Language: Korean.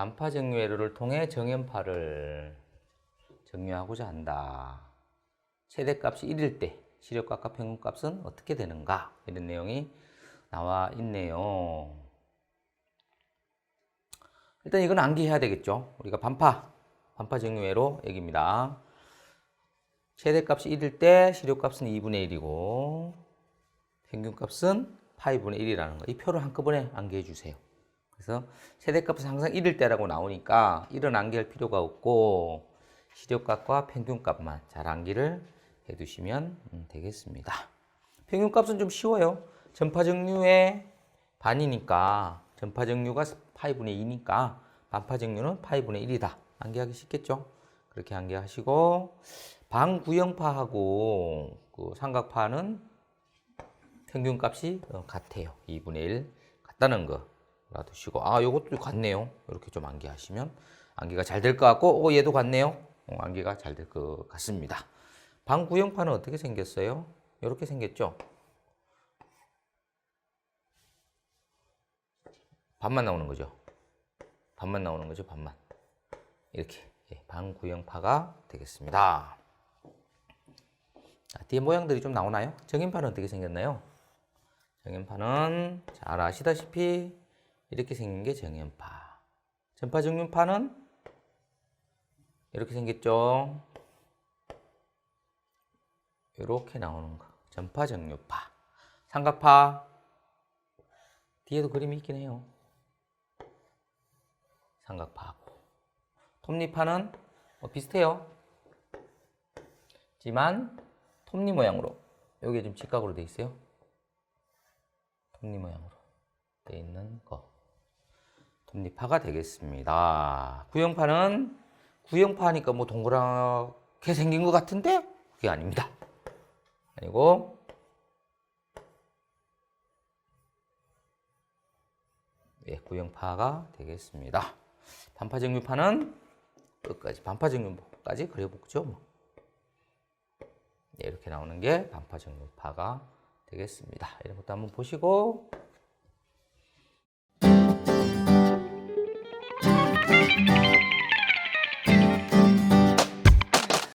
반파 정류회로를 통해 정연파를 정류하고자 한다. 최대값이 1일 때 시력값과 평균값은 어떻게 되는가? 이런 내용이 나와 있네요. 일단 이건 암기해야 되겠죠. 우리가 반파, 반파 정류회로 얘기입니다. 최대값이 1일 때 시력값은 2분의 1이고 평균값은 파이분의 1이라는 거. 이 표를 한꺼번에 암기해 주세요. 그래서 최대값은 항상 1일 때라고 나오니까 1은 암기할 필요가 없고 시력값과 평균값만 잘 암기를 해 두시면 음, 되겠습니다. 평균값은 좀 쉬워요. 전파정류의 반이니까 전파정류가 파이분의 2니까 반파정류는 파이분의 1이다. 암기하기 쉽겠죠? 그렇게 암기하시고 반구형파하고 그 삼각파는 평균값이 어, 같아요. 2분의 1 같다는 거 알아두시고 아 요것도 같네요. 이렇게 좀 암기하시면 암기가 잘 될 것 같고 어, 얘도 같네요. 어, 암기가 잘 될 것 같습니다. 반구형파는 어떻게 생겼어요? 이렇게 생겼죠. 반만 나오는 거죠. 반만 나오는 거죠. 반만 이렇게 예, 반구형파가 되겠습니다. 자, 뒤에 모양들이 좀 나오나요? 정인파는 어떻게 생겼나요? 정연파는 잘 아시다시피 이렇게 생긴 게 정연파. 전파 정륜파는 이렇게 생겼죠. 이렇게 나오는 거. 전파 정륜파. 삼각파 뒤에도 그림이 있긴 해요. 삼각파하고 톱니파는 뭐 비슷해요. 지만 톱니 모양으로 여기 좀 직각으로 돼 있어요. 톱니 모양으로 돼 있는 거. 톱니파가 되겠습니다. 구형파는 구형파니까 뭐 동그랗게 생긴 것 같은데 그게 아닙니다. 아니고 예, 구형파가 되겠습니다. 반파정류파는 끝까지 반파정류까지 그려보죠. 뭐. 네, 이렇게 나오는 게 반파정류파가 되겠습니다. 이런 것도 한번 보시고